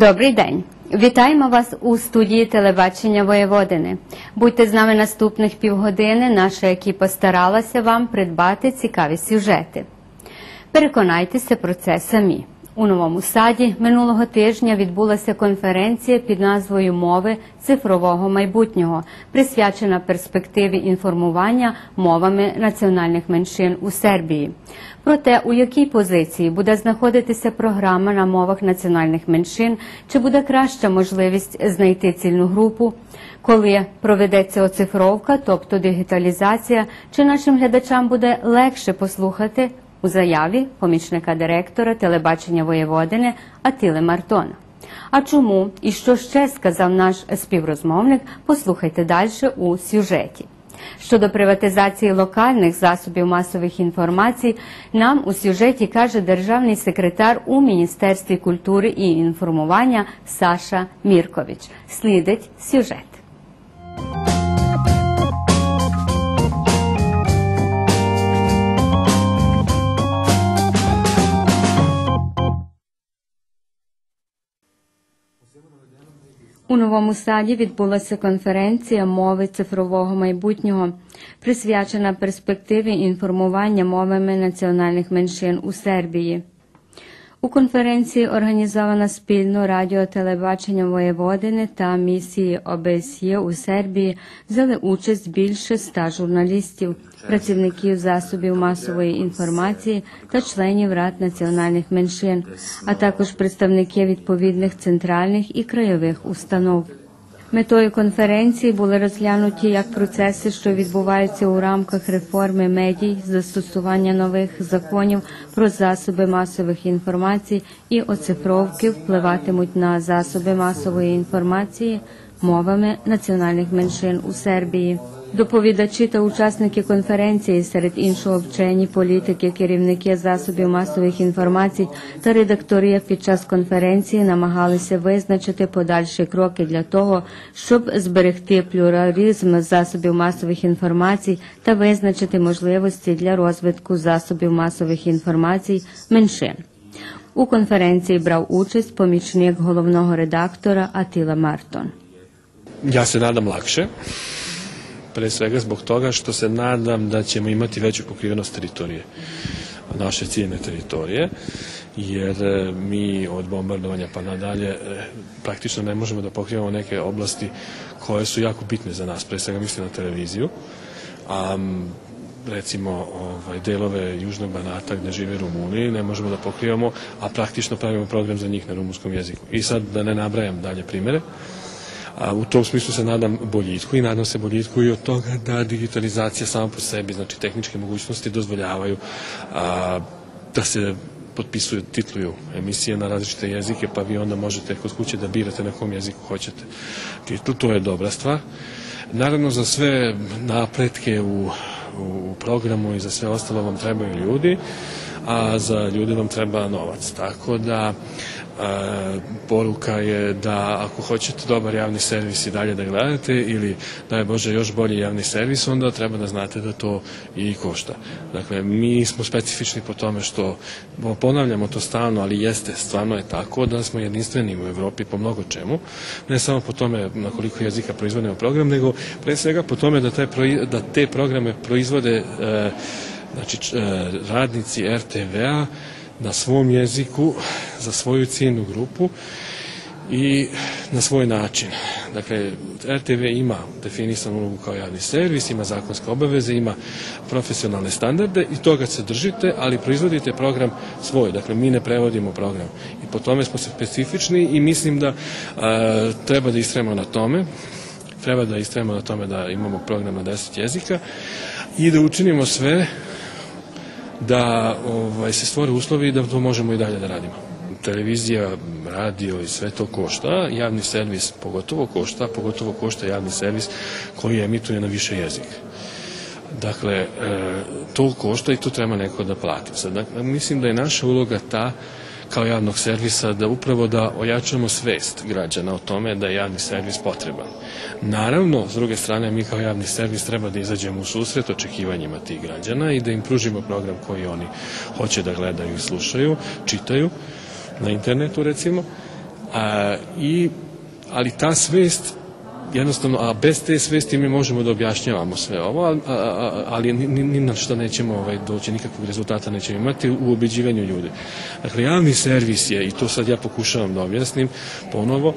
Добрий день. Вітаємо вас у студії телебачення Воєводини. Будьте з нами наступних півгодини. Наша екіпа старалася вам придбати цікаві сюжети. Переконайтеся про це самі. У новому саді минулого тижня відбулася конференція під назвою Мови цифрового майбутнього, присвячена перспективі інформування мовами національних меншин у Сербії. Про те, у якій позиції буде знаходитися програма на мовах національних меншин, чи буде краща можливість знайти цільну групу, коли проведеться оцифровка, тобто дигіталізація, чи нашим глядачам буде легше послухати у заяві помічника директора телебачення Воєводини Атили Мартона. А чому і що ще сказав наш співрозмовник, послухайте далі у сюжеті. Щодо приватизації локальних засобів масових інформацій, нам у сюжеті каже державний секретар у Міністерстві культури і інформування Саша Міркович. Слідить сюжет. У новому саді відбулася конференція мови цифрового майбутнього, присвячена перспективі інформування мовами національних меншин у Сербії. У конференції організована спільно радіо телебачення Воєводини та місії ОБСЄ у Сербії взяли участь більше ста журналістів, працівників засобів масової інформації та членів рад національних меншин, а також представники відповідних центральних і краєвих установ. Метою конференції були розглянуті як процеси, що відбуваються у рамках реформи медій, застосування нових законів про засоби масових інформацій і оцифровки впливатимуть на засоби масової інформації мовами національних меншин у Сербії. Доповідачі та учасники конференції, серед іншого вчені, політики, керівники засобів масових інформацій та редактори під час конференції намагалися визначити подальші кроки для того, щоб зберегти плюралізм засобів масових інформацій та визначити можливості для розвитку засобів масових інформацій меншин. У конференції брав участь помічник головного редактора Атила Мартон. Ja se nadam lakše, pre svega zbog toga što se nadam da ćemo imati veću pokrivenost teritorije, naše ciljene teritorije, jer e, mi od bombardovanja pa nadalje e, praktično ne možemo da pokrivamo neke oblasti koje su jako bitne za nas, pre svega mislim na televiziju, a recimo ovaj, delove Južnog Banata gde žive Rumuni ne možemo da pokrivamo, a praktično pravimo program za njih na rumunskom jeziku. I sad da ne nabrajam dalje primere, A, u tom smislu se nadam boljitku i nadam se boljitku i od toga da digitalizacija sama po sebi, znači tehničke mogućnosti dozvoljavaju a, da se potpisuju, titluju emisije na različite jezike, pa vi onda možete kod kuće da birate na kom jeziku hoćete titlu, to je dobra stvar. Naravno, za sve napretke u, u programu i za sve ostalo vam trebaju ljudi, a za ljude vam treba novac. Tako da poruka je da ako hoćete dobar javni servis i dalje da gledate ili da je Bože još bolji javni servis, onda treba da znate da to i košta. Dakle, mi smo specifični po tome što ponavljamo to stalno, ali jeste, stvarno je tako da smo jedinstveni u Evropi po mnogo čemu, ne samo po tome na koliko jezika proizvodimo program, nego pre svega po tome da, taj, da te programe proizvode e, znači, e, radnici RTV-a, na svom jeziku za svoju ciljnu grupu i na svoj način. Dakle, RTV ima definisanu ulogu kao javni servis, ima zakonske obaveze, ima profesionalne standarde i toga se držite, ali proizvodite program svoj. Dakle, mi ne prevodimo program. I po tome smo specifični i mislim da a, treba da istrajemo na tome treba da istrajemo na tome da imamo program na 10 jezika i da učinimo sve da ovaj, se stvore uslovi da to možemo i dalje da radimo. Televizija, radio i sve to košta, javni servis pogotovo košta, pogotovo košta javni servis koji emituje na više jezika. Dakle, e, to košta i to treba neko da plati. Sad, dakle, mislim da je naša uloga ta kao javnog servisa da upravo da ojačamo svest građana o tome da je javni servis potreban. Naravno, s druge strane, mi kao javni servis treba da izađemo u susret očekivanjima tih građana i da im pružimo program koji oni hoće da gledaju i slušaju, čitaju na internetu recimo, A, i, ali ta svest jednostavno, a bez te svesti mi možemo da objašnjavamo sve ovo, ali ni, ni, na što nećemo ovaj, doći, nikakvog rezultata nećemo imati u obeđivanju ljudi. Dakle, javni servis je, i to sad ja pokušavam da objasnim ponovo,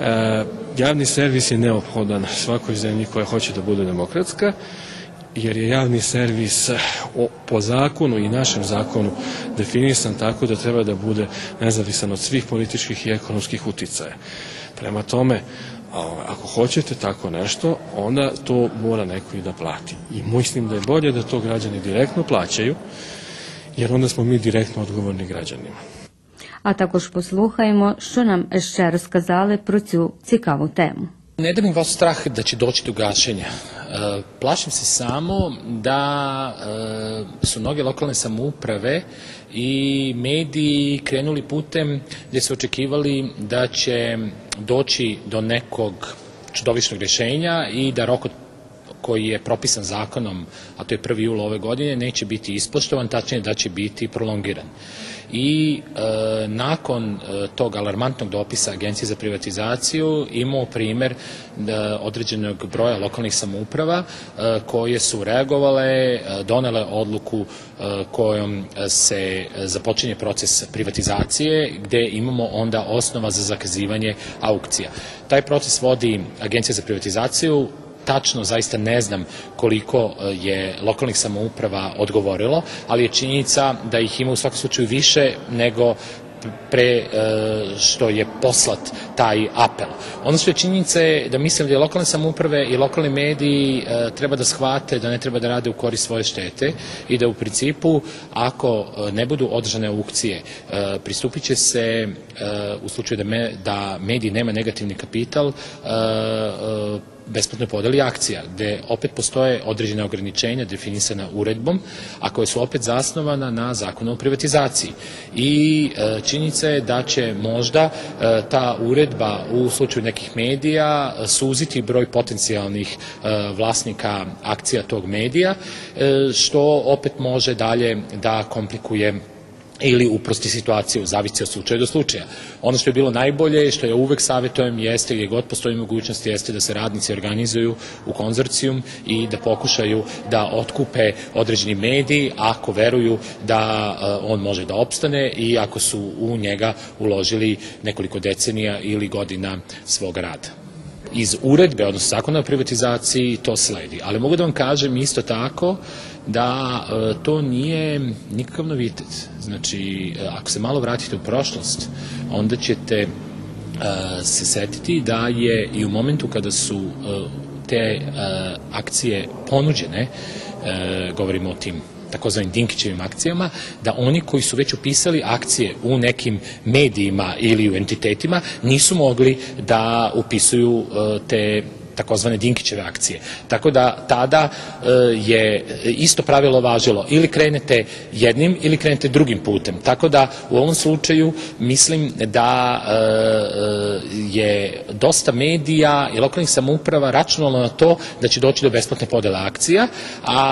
e, javni servis je neophodan svakoj zemlji koja hoće da bude demokratska, jer je javni servis o, po zakonu i našem zakonu definisan tako da treba da bude nezavisan od svih političkih i ekonomskih uticaja. Prema tome, ako hoćete tako nešto, onda to mora neko i da plati. I mislim da je bolje da to građani direktно plaćaju, jer onda smo mi direktно odgovorni građanima. А також послухаємо, що нам ще розказали про цю цікаву тему. Ne da mi vas strah da će doći do gašenja. E, plašim se samo da e, su mnoge lokalne samouprave i mediji krenuli putem gdje su očekivali da će doći do nekog čudovišnog rješenja i da rok od koji je propisan zakonom, a to je 1. jula ove godine, neće biti ispoštovan, tačnije da će biti prolongiran i e, nakon e, tog alarmantnog dopisa Agencije za privatizaciju imao primer da, određenog broja lokalnih samouprava e, koje su reagovale, e, donele odluku e, kojom se započinje proces privatizacije gde imamo onda osnova za zakazivanje aukcija. Taj proces vodi Agencija za privatizaciju, tačno zaista ne znam koliko je lokalnih samouprava odgovorilo, ali je činjenica da ih ima u svakom slučaju više nego pre što je poslat taj apel. Ono što je činjenica je da mislim da je lokalne samouprave i lokalni mediji treba da shvate da ne treba da rade u korist svoje štete i da u principu ako ne budu održane aukcije pristupit će se u slučaju da, da mediji nema negativni kapital besplatnoj podeli akcija, gde opet postoje određene ograničenja definisana uredbom, a koje su opet zasnovana na zakonu o privatizaciji. I e, činjenica je da će možda e, ta uredba u slučaju nekih medija suziti broj potencijalnih e, vlasnika akcija tog medija, što opet može dalje da komplikuje ili uprosti situaciju, zavisi od slučaja do slučaja. Ono što je bilo najbolje, što ja uvek savjetujem, jeste gdje god postoji mogućnost, jeste da se radnici organizuju u konzorcijum i da pokušaju da otkupe određeni mediji ako veruju da on može da opstane i ako su u njega uložili nekoliko decenija ili godina svog rada iz uredbe, odnosno zakona o privatizaciji, to sledi. Ali mogu da vam kažem isto tako da e, to nije nikakav novitet. Znači, ako se malo vratite u prošlost, onda ćete e, se setiti da je i u momentu kada su e, te akcije ponuđene, govorimo o tim takozvanim Dinkićevim akcijama, da oni koji su već upisali akcije u nekim medijima ili u entitetima nisu mogli da upisuju te takozvane Dinkićeve akcije. Tako da tada e, je isto pravilo važilo ili krenete jednim ili krenete drugim putem. Tako da u ovom slučaju mislim da e, je dosta medija i lokalnih samouprava računalo na to da će doći do besplatne podele akcija, a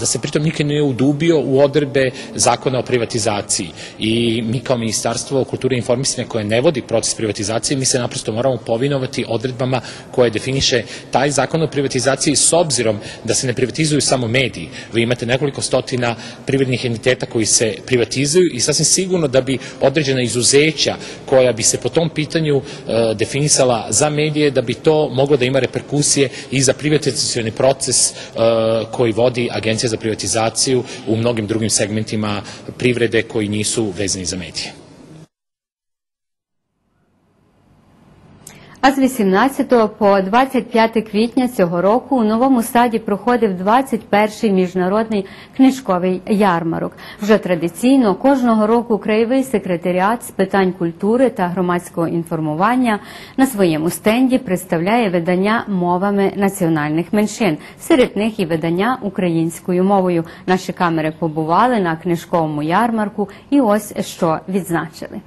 da se pritom nikad nije udubio u odredbe zakona o privatizaciji. I mi kao Ministarstvo kulture i informisanja koje ne vodi proces privatizacije, mi se naprosto moramo povinovati odredbama koje definiše taj zakon o privatizaciji s obzirom da se ne privatizuju samo mediji, vi imate nekoliko stotina privrednih entiteta koji se privatizuju i sasvim sigurno da bi određena izuzeća koja bi se po tom pitanju e, definisala za medije, da bi to moglo da ima reperkusije i za privatizacioni proces e, koji vodi Agencija za privatizaciju u mnogim drugim segmentima privrede koji nisu vezani za medije. А з 18 по 25 квітня цього року у новому саді проходив 21-й міжнародний книжковий ярмарок. Вже традиційно кожного року краєвий секретаріат з питань культури та громадського інформування на своєму стенді представляє видання мовами національних меншин. Серед них і видання українською мовою. Наші камери побували на книжковому ярмарку і ось що відзначили.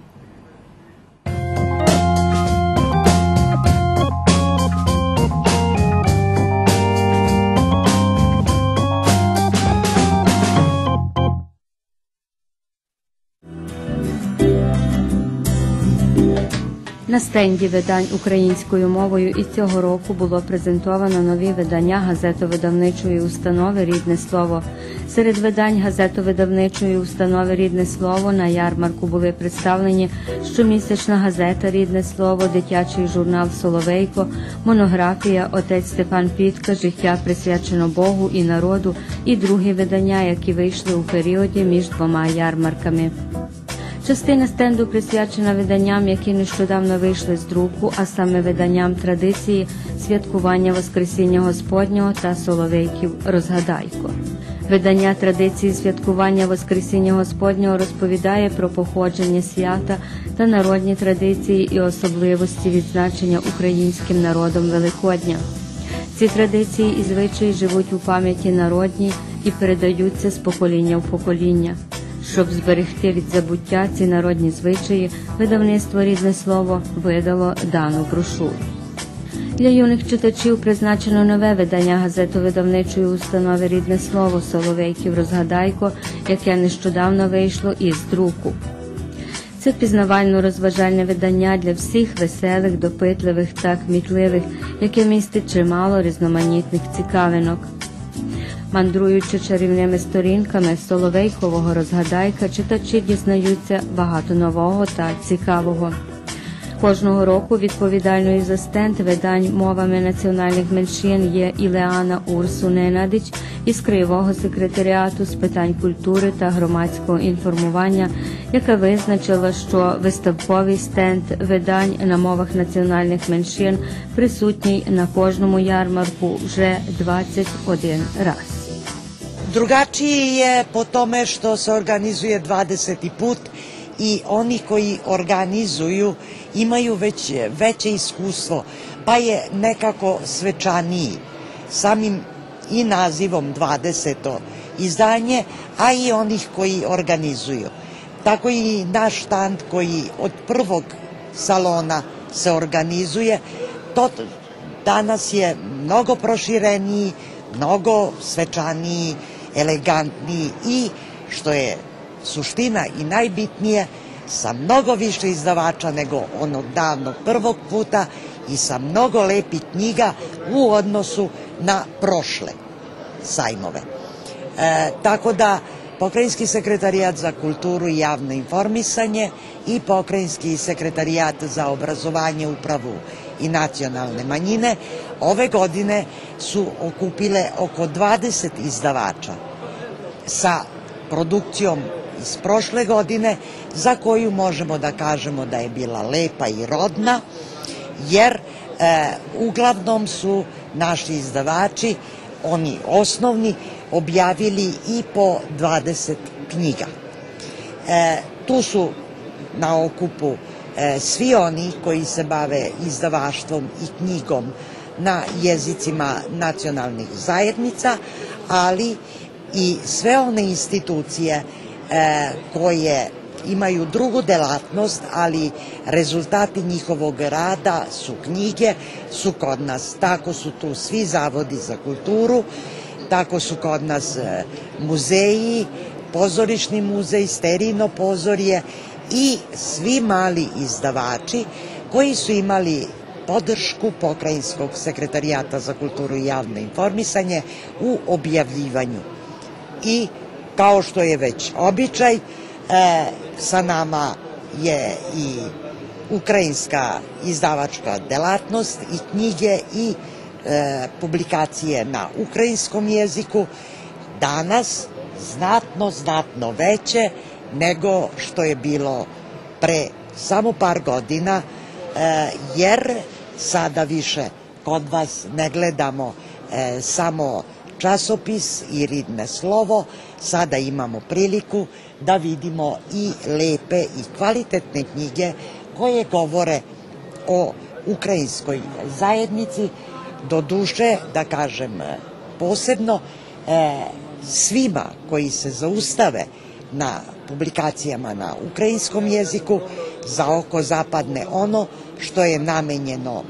На стенді видань українською мовою і цього року було презентовано нові видання газетовидавничої установи Рідне слово. Серед видань газетовидавничої установи Рідне слово на ярмарку були представлені щомісячна газета Рідне слово, дитячий журнал Соловейко, монографія Отець Степан Пітка, життя присвячено Богу і народу, і другі видання, які вийшли у періоді між двома ярмарками. Частина стенду присвячена виданням, які нещодавно вийшли з друку, а саме виданням традиції святкування Воскресіння Господнього та Соловейків Розгадайко. Видання традиції святкування Воскресіння Господнього розповідає про походження свята та народні традиції і особливості відзначення українським народом Великодня. Ці традиції і звичаї живуть у пам'яті народній і передаються з покоління в покоління. Щоб зберегти від забуття ці народні звичаї, видавництво рідне слово видало дану брошуру. Для юних читачів призначено нове видання газетовидавничої установи Рідне слово Соловейків Розгадайко, яке нещодавно вийшло із друку. Це пізнавально-розважальне видання для всіх веселих, допитливих та кмітливих, яке містить чимало різноманітних цікавинок. Мандруючи чарівними сторінками Соловейкового розгадайка, читачі дізнаються багато нового та цікавого. Кожного року відповідальною за стенд видань мовами національних меншин є Ілеана Урсу Ненадич із Краєвого секретаріату з питань культури та громадського інформування, яка визначила, що виставковий стенд видань на мовах національних меншин присутній на кожному ярмарку вже 21 раз. Drugačiji je po tome što se organizuje 20. put i oni koji organizuju imaju već veće iskustvo, pa je nekako svečaniji samim i nazivom 20. izdanje, a i onih koji organizuju. Tako i naš štand koji od prvog salona se organizuje, to danas je mnogo prošireniji, mnogo svečaniji, elegantniji i što je suština i najbitnije sa mnogo više izdavača nego onog davnog prvog puta i sa mnogo lepih knjiga u odnosu na prošle sajmove. E, tako da Pokrajinski sekretarijat za kulturu i javno informisanje i Pokrajinski sekretarijat za obrazovanje, upravu i nacionalne manjine ove godine su okupile oko 20 izdavača sa produkcijom iz prošle godine za koju možemo da kažemo da je bila lepa i rodna jer e, uglavnom su naši izdavači oni osnovni objavili i po 20 knjiga. E, tu su na okupu svi oni koji se bave izdavaštvom i knjigom na jezicima nacionalnih zajednica, ali i sve one institucije e, koje imaju drugu delatnost, ali rezultati njihovog rada su knjige, su kod nas. Tako su tu svi zavodi za kulturu, tako su kod nas e, muzeji, pozorišni muzej, sterijno pozorje i svi mali izdavači koji su imali podršku Pokrajinskog sekretarijata za kulturu i javno informisanje u objavljivanju. I kao što je već običaj, e, sa nama je i ukrajinska izdavačka delatnost i knjige i e, publikacije na ukrajinskom jeziku danas znatno, znatno veće nego što je bilo pre samo par godina, e, jer sada više kod vas ne gledamo e, samo časopis i ridne slovo, sada imamo priliku da vidimo i lepe i kvalitetne knjige koje govore o ukrajinskoj zajednici, do duše, da kažem posebno, e, svima koji se zaustave na publikacijama na ukrajinskom jeziku za oko zapadne ono što je namenjeno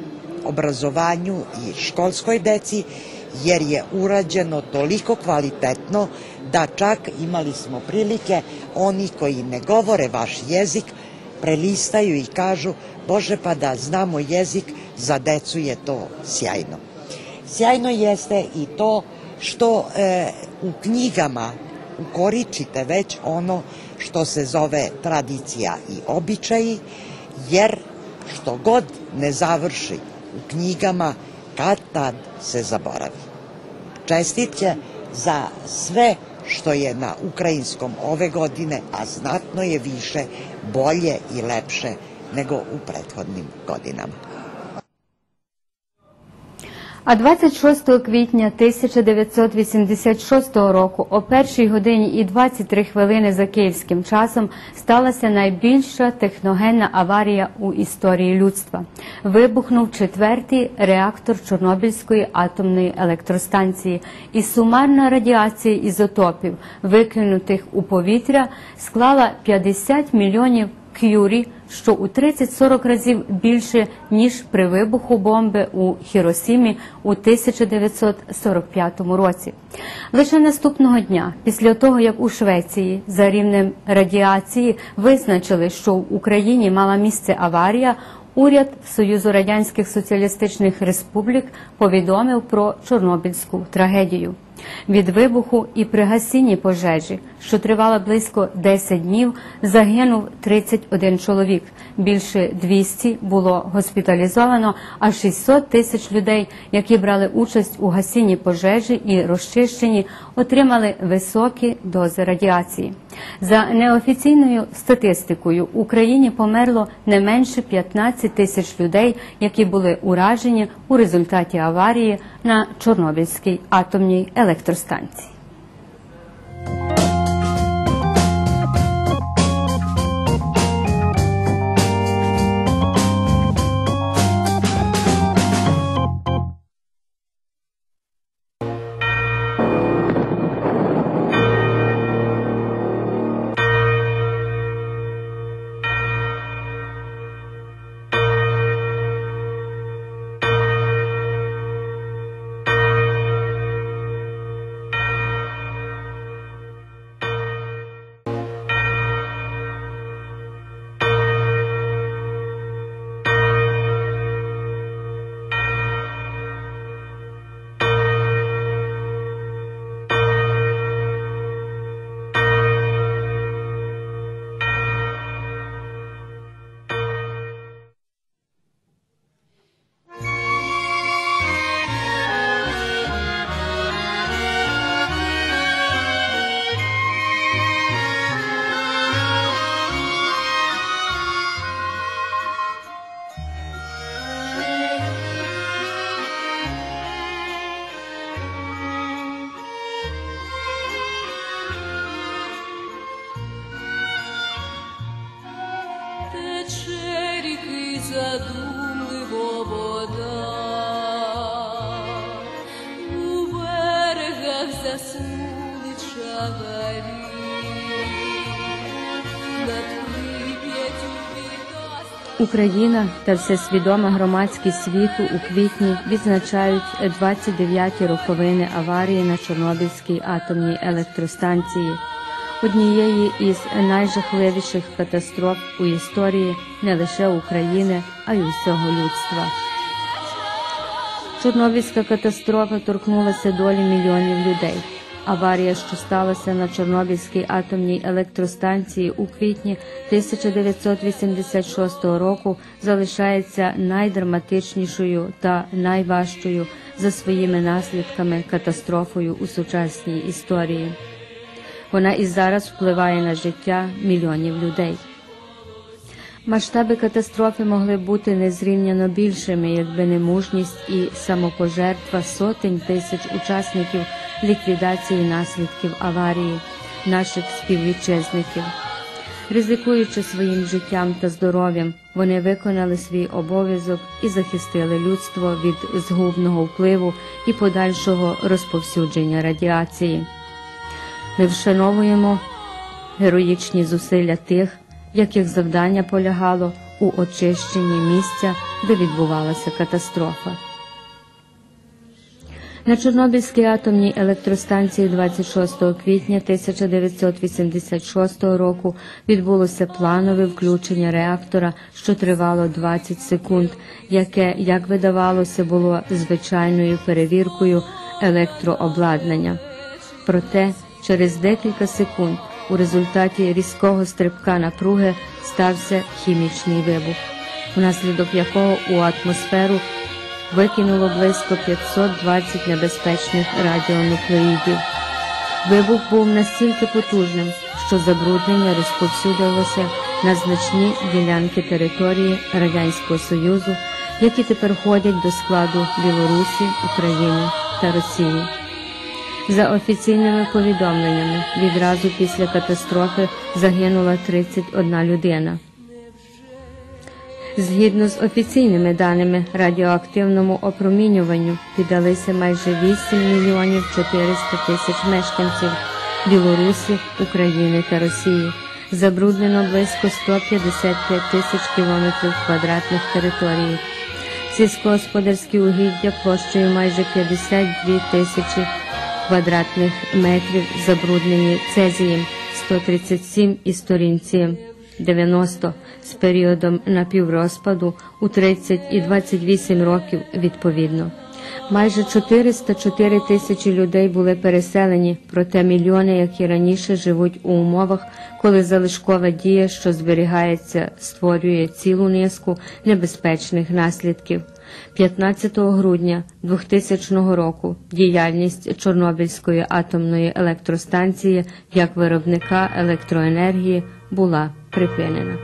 obrazovanju i školskoj deci jer je urađeno toliko kvalitetno da čak imali smo prilike oni koji ne govore vaš jezik prelistaju i kažu Bože pa da znamo jezik, za decu je to sjajno. Sjajno jeste i to što e, u knjigama ukoričite već ono što se zove tradicija i običaji, jer što god ne završi u knjigama, kad tad se zaboravi. Čestitke za sve što je na ukrajinskom ove godine, a znatno je više, bolje i lepše nego u prethodnim godinama. А 26 квітня 1986 року о першій годині і 23 хвилини за київським часом сталася найбільша техногенна аварія у історії людства. Вибухнув четвертий реактор Чорнобильської атомної електростанції, і сумарна радіація ізотопів, викинутих у повітря, склала 50 мільйонів кюрі, що у 30-40 разів більше ніж при вибуху бомби у Хіросімі у 1945 році. Лише наступного дня, після того як у Швеції за рівнем радіації визначили, що в Україні мала місце аварія. Уряд Союзу Радянських Соціалістичних Республік повідомив про Чорнобильську трагедію. Від вибуху і при гасінні пожежі, що тривала близько 10 днів, загинув 31 чоловік. Більше 200 було госпіталізовано, а 600 тисяч людей, які брали участь у гасінні пожежі і розчищенні, отримали високі дози радіації. За неофіційною статистикою, в Україні померло не менше 15 тисяч людей, які були уражені у результаті аварії на Чорнобильській атомній електростанції. Україна та всесвідома громадськість світу у квітні відзначають 29-ті роковини аварії на Чорнобильській атомній електростанції, однієї із найжахливіших катастроф у історії не лише України, а й усього людства. Чорнобильська катастрофа торкнулася долі мільйонів людей. Аварія, що сталася на Чорнобильській атомній електростанції у квітні 1986 року, залишається найдраматичнішою та найважчою за своїми наслідками катастрофою у сучасній історії. Вона і зараз впливає на життя мільйонів людей. Масштаби катастрофи могли бути незрівняно більшими, якби не мужність і самопожертва сотень тисяч учасників ліквідації наслідків аварії, наших співвітчизників. Ризикуючи своїм життям та здоров'ям, вони виконали свій обов'язок і захистили людство від згубного впливу і подальшого розповсюдження радіації. Ми вшановуємо героїчні зусилля тих, яких завдання полягало у очищенні місця, де відбувалася катастрофа. На Чорнобильській атомній електростанції 26 квітня 1986 року відбулося планове включення реактора, що тривало 20 секунд, яке, як видавалося, було звичайною перевіркою електрообладнання. Проте через декілька секунд у результаті різкого стрибка напруги стався хімічний вибух, внаслідок якого у атмосферу викинуло близько 520 небезпечних радіонуклеїдів. Вибух був настільки потужним, що забруднення розповсюдилося на значні ділянки території Радянського Союзу, які тепер входять до складу Білорусі, України та Росії. За офіційними повідомленнями, відразу після катастрофи загинула 31 людина. Згідно з офіційними даними, радіоактивному опромінюванню піддалися майже 8 мільйонів 400 тисяч мешканців Білорусі, України та Росії. Забруднено близько 155 тисяч кілометрів квадратних території. Сільськогосподарські угіддя площею майже 52 тисячі квадратних метрів забруднені цезієм 137 і сторінці 90 з періодом напіврозпаду у 30 і 28 років відповідно. Майже 404 тисячі людей були переселені, проте мільйони, які раніше живуть у умовах, коли залишкова дія, що зберігається, створює цілу низку небезпечних наслідків. 15 грудня 2000 року діяльність Чорнобильської атомної електростанції як виробника електроенергії була припинена.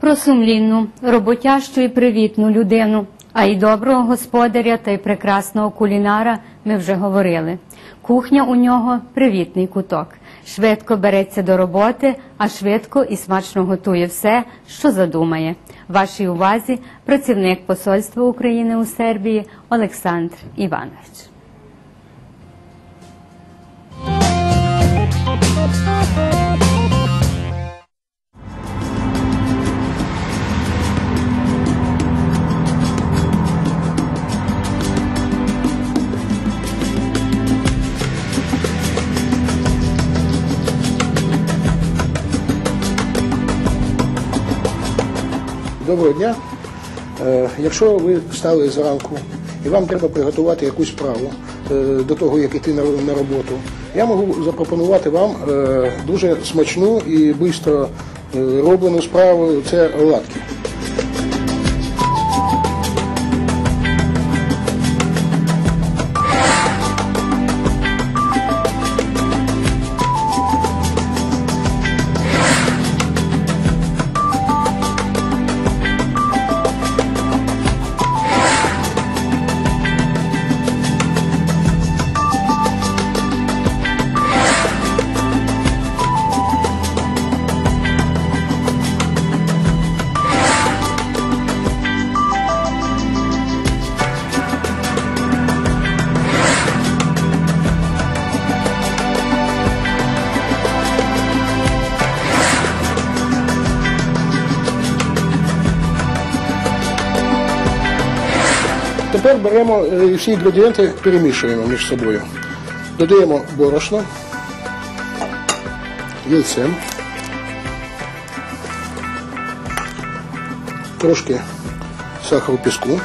Про сумлінну, роботящу і привітну людину, а й доброго господаря та й прекрасного кулінара ми вже говорили. Кухня у нього привітний куток. Швидко береться до роботи, а швидко і смачно готує все, що задумає. Вашій увазі працівник Посольства України у Сербії Олександр Іванович. Доброго дня. Е, Якщо ви встали зранку і вам треба приготувати якусь справу е, до того, як іти на, роботу, я можу запропонувати вам е, дуже смачну і швидко роблену справу це оладки. Беремо е, всі інгредієнти, перемішуємо між собою. Додаємо борошно, яйце, трошки сахару піску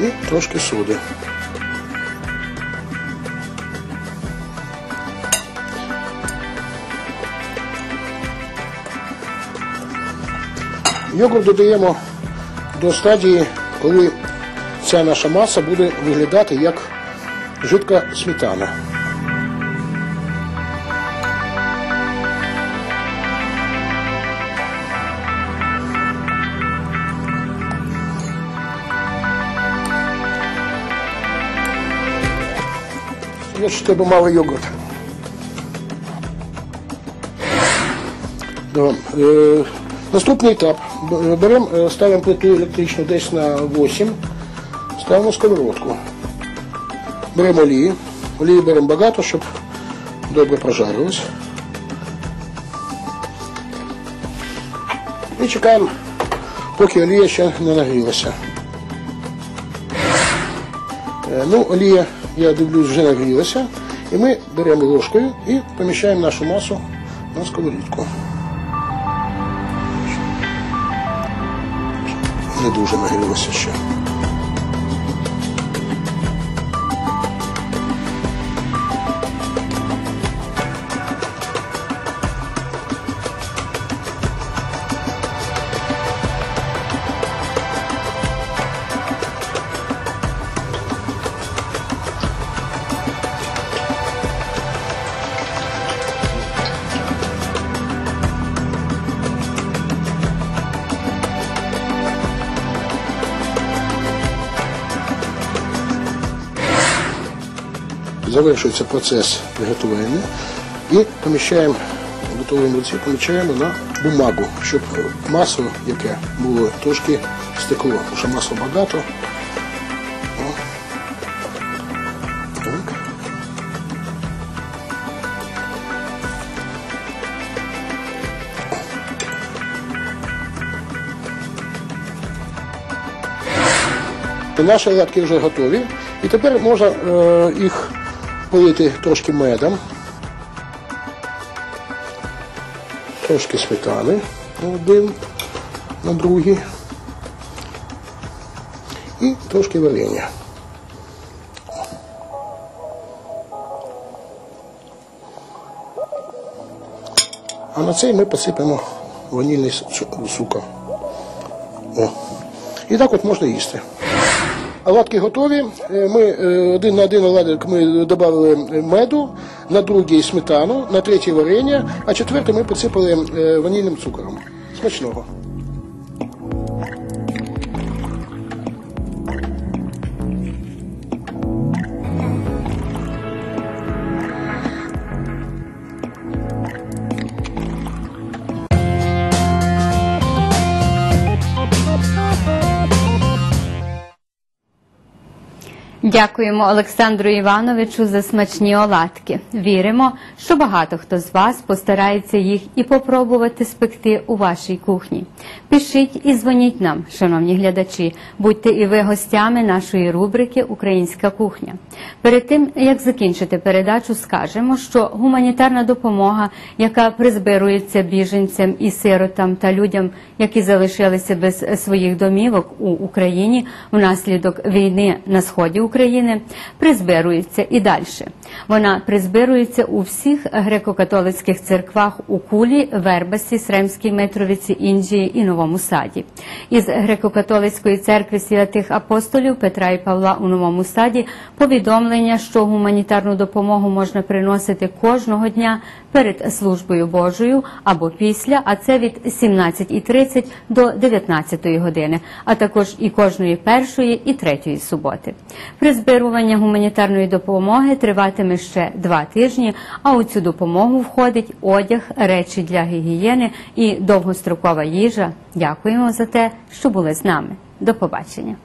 і трошки соди. Йогурт додаємо до стадії, коли ця наша маса буде виглядати як жидка сметана. Ж тебе мало йогурт. Да. Е, наступний етап. Беремо, е, ставимо плиту електричну десь на 8. ставимо сковородку. Беремо олії. Олії беремо багато, щоб добре прожарилось. І чекаємо, поки олія ще не нагрілася. Е, Ну, олія, я дивлюсь, вже нагрілася. І ми беремо ложкою і поміщаємо нашу масу на сковорідку. Не дуже нагрілося ще. Завершується процес приготування і поміщаємо в готовому руці, поміщаємо на бумагу, щоб масло, яке було трошки стекло, тому що масла багато. Наші оладки вже готові. І тепер можна е, їх полити трошки медом, трошки сметани на один, на другий і трошки варення. А на цей ми посипемо ванільний. О. І так от можна їсти. Оладки готові. Е, Ми е, один на один оладок ми додали меду, на другий сметану, на третій варення, а четвертий ми посипали е, ванільним цукором. Смачного. Дякуємо Олександру Івановичу за смачні оладки. Віримо, що багато хто з вас постарається їх і попробувати спекти у вашій кухні. Пишіть і дзвоніть нам, шановні глядачі. Будьте і ви гостями нашої рубрики Українська кухня. Перед тим як закінчити передачу, скажемо, що гуманітарна допомога, яка призбирується біженцям і сиротам та людям, які залишилися без своїх домівок у Україні внаслідок війни на сході України, призбирується і далі. Вона призбирується у всіх греко-католицьких церквах у Кулі, Вербасі, Сремській Митровиці, Інджії і Новому Саді. Із греко-католицької церкви святих апостолів Петра і Павла у Новому Саді повідомлення, що гуманітарну допомогу можна приносити кожного дня перед службою Божою або після, а це від 17.30 до 19 години, а також і кожної першої і третьої суботи. Призбирування гуманітарної допомоги триватиме ще два тижні, а у цю допомогу входить одяг, речі для гігієни і довгострокова їжа. Дякуємо за те, що були з нами. До побачення.